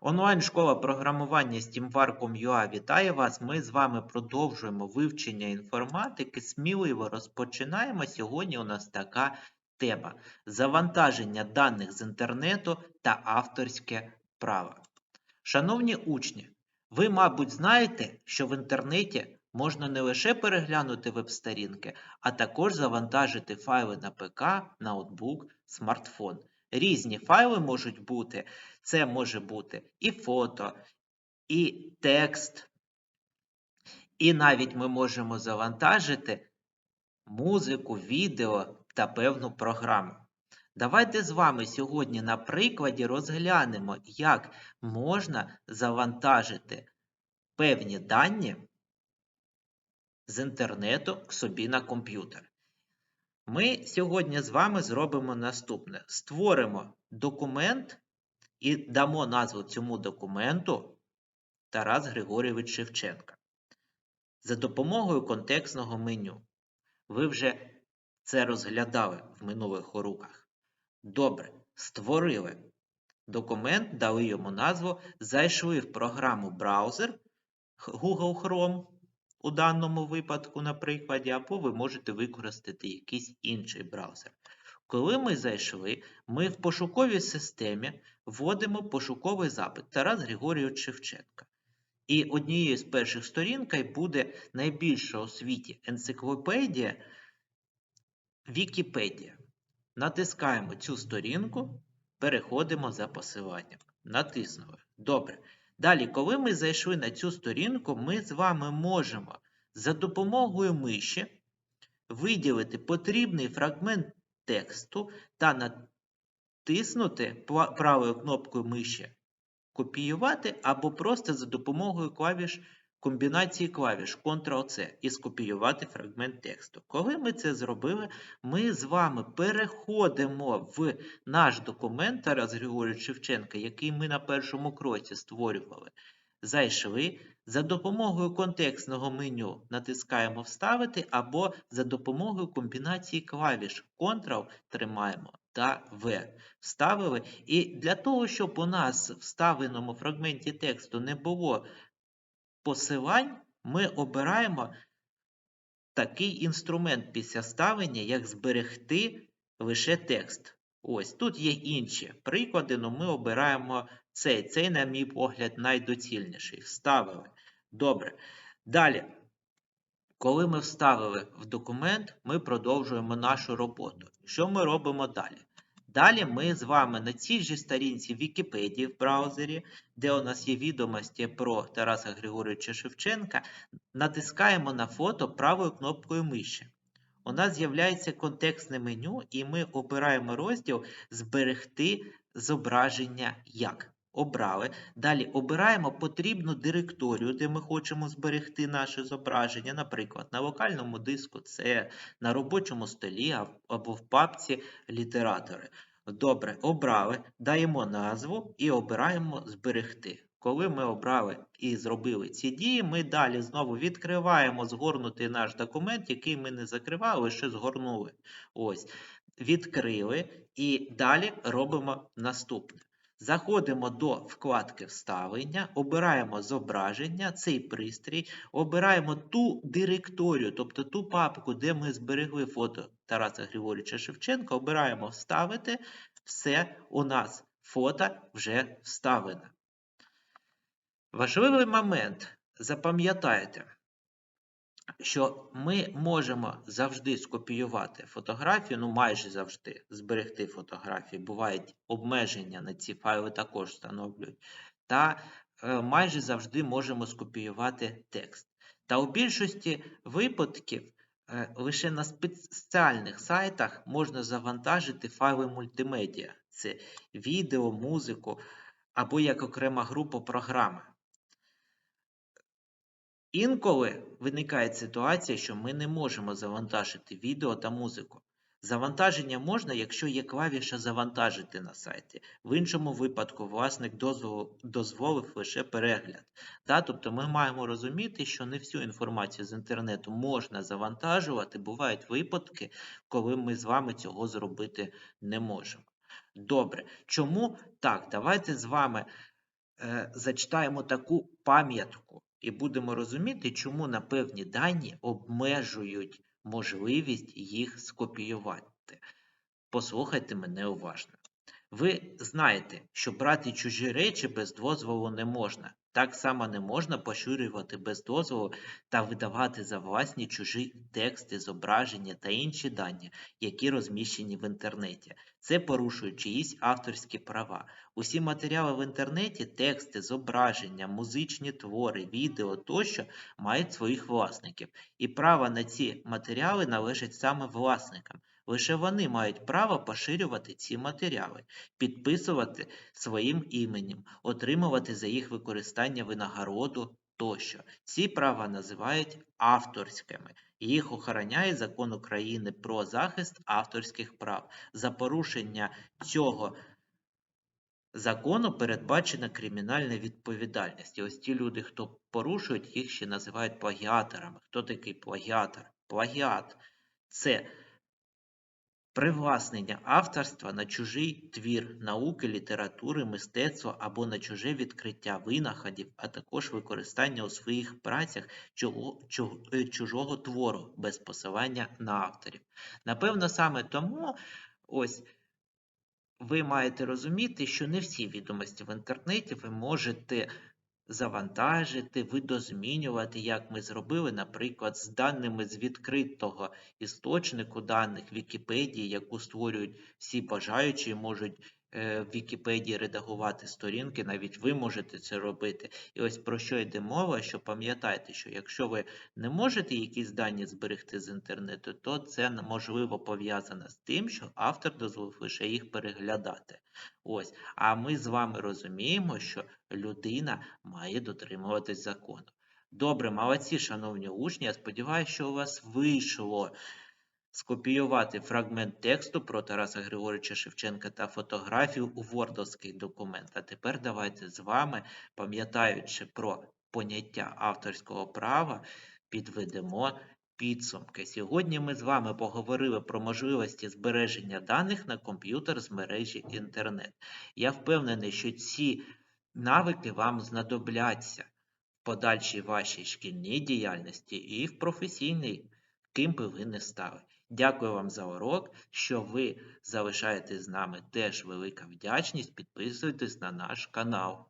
Онлайн-школа програмування SteamVar.com.ua вітає вас. Ми з вами продовжуємо вивчення інформатики. Сміливо розпочинаємо. Сьогодні у нас така тема: завантаження даних з інтернету та авторське право. Шановні учні, ви, мабуть, знаєте, що в інтернеті можна не лише переглянути веб-сторінки, а також завантажити файли на ПК, ноутбук, смартфон. Різні файли можуть бути. Це може бути і фото, і текст, і навіть ми можемо завантажити музику, відео та певну програму. Давайте з вами сьогодні на прикладі розглянемо, як можна завантажити певні дані з інтернету к собі на комп'ютер. Ми сьогодні з вами зробимо наступне: створимо документ і дамо назву цьому документу Тарас Григорійович Шевченка за допомогою контекстного меню. Ви вже це розглядали в минулих уроках. Добре, створили документ, дали йому назву, зайшли в програму браузер Google Chrome у даному випадку, на прикладі, або ви можете використати якийсь інший браузер. Коли ми зайшли, ми в пошуковій системі вводимо пошуковий запит Тарас Григорійович Шевченка. І однією з перших сторінок буде найбільша у світі енциклопедія Вікіпедія. Натискаємо цю сторінку, переходимо за посиланням. Натиснули. Добре. Далі, коли ми зайшли на цю сторінку, ми з вами можемо за допомогою миші виділити потрібний фрагмент тексту та натиснути правою кнопкою миші копіювати або просто за допомогою клавіш комбінації клавіш Ctrl-C і скопіювати фрагмент тексту. Коли ми це зробили, ми з вами переходимо в наш документ Тарас Григорійович Шевченка, який ми на першому кроці створювали. Зайшли. За допомогою контекстного меню натискаємо Вставити або за допомогою комбінації клавіш Ctrl тримаємо та В. Вставили. І для того, щоб у нас в вставленому фрагменті тексту не було посилань, ми обираємо такий інструмент після ставлення, як зберегти лише текст. Ось тут є інші приклади, але ми обираємо цей. Цей, на мій погляд, найдоцільніший. Вставили. Добре. Далі, коли ми вставили в документ, ми продовжуємо нашу роботу. Що ми робимо далі? Далі ми з вами на цій же сторінці Вікіпедії в браузері, де у нас є відомості про Тараса Григоровича Шевченка, натискаємо на фото правою кнопкою миші. У нас з'являється контекстне меню, і ми обираємо розділ Зберегти зображення як. Обрали. Далі обираємо потрібну директорію, де ми хочемо зберегти наше зображення. Наприклад, на локальному диску це на робочому столі або в папці літератори. Добре, обрали, даємо назву і обираємо зберегти. Коли ми обрали і зробили ці дії, ми далі знову відкриваємо згорнутий наш документ, який ми не закривали, лише згорнули. Ось, Відкрили і далі робимо наступне. Заходимо до вкладки Вставлення, обираємо зображення, цей пристрій, обираємо ту директорію, тобто ту папку, де ми зберегли фото Тараса Григорьовича Шевченка, обираємо Вставити. Все, у нас фото вже вставлено. Важливий момент. Запам'ятайте, що ми можемо завжди скопіювати фотографію, ну майже завжди зберегти фотографії. Бувають обмеження на ці файли також встановлюють. Та е, майже завжди можемо скопіювати текст. Та у більшості випадків е, лише на спеціальних сайтах можна завантажити файли мультимедіа. Це відео, музику або як окрема група програми. Інколи виникає ситуація, що ми не можемо завантажити відео та музику. Завантаження можна, якщо є клавіша Завантажити на сайті. В іншому випадку власник дозволив лише перегляд. Та, тобто ми маємо розуміти, що не всю інформацію з інтернету можна завантажувати. Бувають випадки, коли ми з вами цього зробити не можемо. Добре. Чому так? Давайте з вами е, зачитаємо таку пам'ятку і будемо розуміти, чому на певні дані обмежують можливість їх скопіювати. Послухайте мене уважно. Ви знаєте, що брати чужі речі без дозволу не можна. Так само не можна поширювати без дозволу та видавати за власні чужі тексти, зображення та інші дані, які розміщені в інтернеті. Це порушує чиїсь авторські права. Усі матеріали в інтернеті, тексти, зображення, музичні твори, відео тощо мають своїх власників, і право на ці матеріали належить саме власникам. Лише вони мають право поширювати ці матеріали, підписувати своїм іменем, отримувати за їх використання винагороду тощо. Ці права називають авторськими. Їх охороняє закон України про захист авторських прав. За порушення цього закону передбачена кримінальна відповідальність. І ось ті люди, хто порушують, їх ще називають плагіаторами. Хто такий плагіатор? Плагіат це привласнення авторства на чужий твір науки, літератури, мистецтва або на чуже відкриття винаходів, а також використання у своїх працях е, чужого твору без посилання на авторів. Напевно, саме тому ось ви маєте розуміти, що не всі відомості в інтернеті ви можете завантажити, видозмінювати, як ми зробили, наприклад, з даними з відкритого істочнику даних Вікіпедії, яку створюють всі бажаючі, можуть в Вікіпедії редагувати сторінки, навіть ви можете це робити. І ось про що йде мова, що пам'ятайте, що якщо ви не можете якісь дані зберегти з інтернету, то це можливо пов'язано з тим, що автор дозволив лише їх переглядати. Ось, а ми з вами розуміємо, що людина має дотримуватись закону. Добре, молодці, шановні учні. Я сподіваюся, що у вас вийшло скопіювати фрагмент тексту про Тараса Григоровича Шевченка та фотографію у вордовський документ. А тепер давайте з вами, пам'ятаючи про поняття авторського права, підведемо підсумки. Сьогодні ми з вами поговорили про можливості збереження даних на комп'ютер з мережі інтернет. Я впевнений, що ці навики вам знадобляться в подальшій вашій шкільній діяльності і в професійній, ким би ви не стали. Дякую вам за урок, що ви залишаєтесь з нами. Теж велика вдячність. Підписуйтесь на наш канал.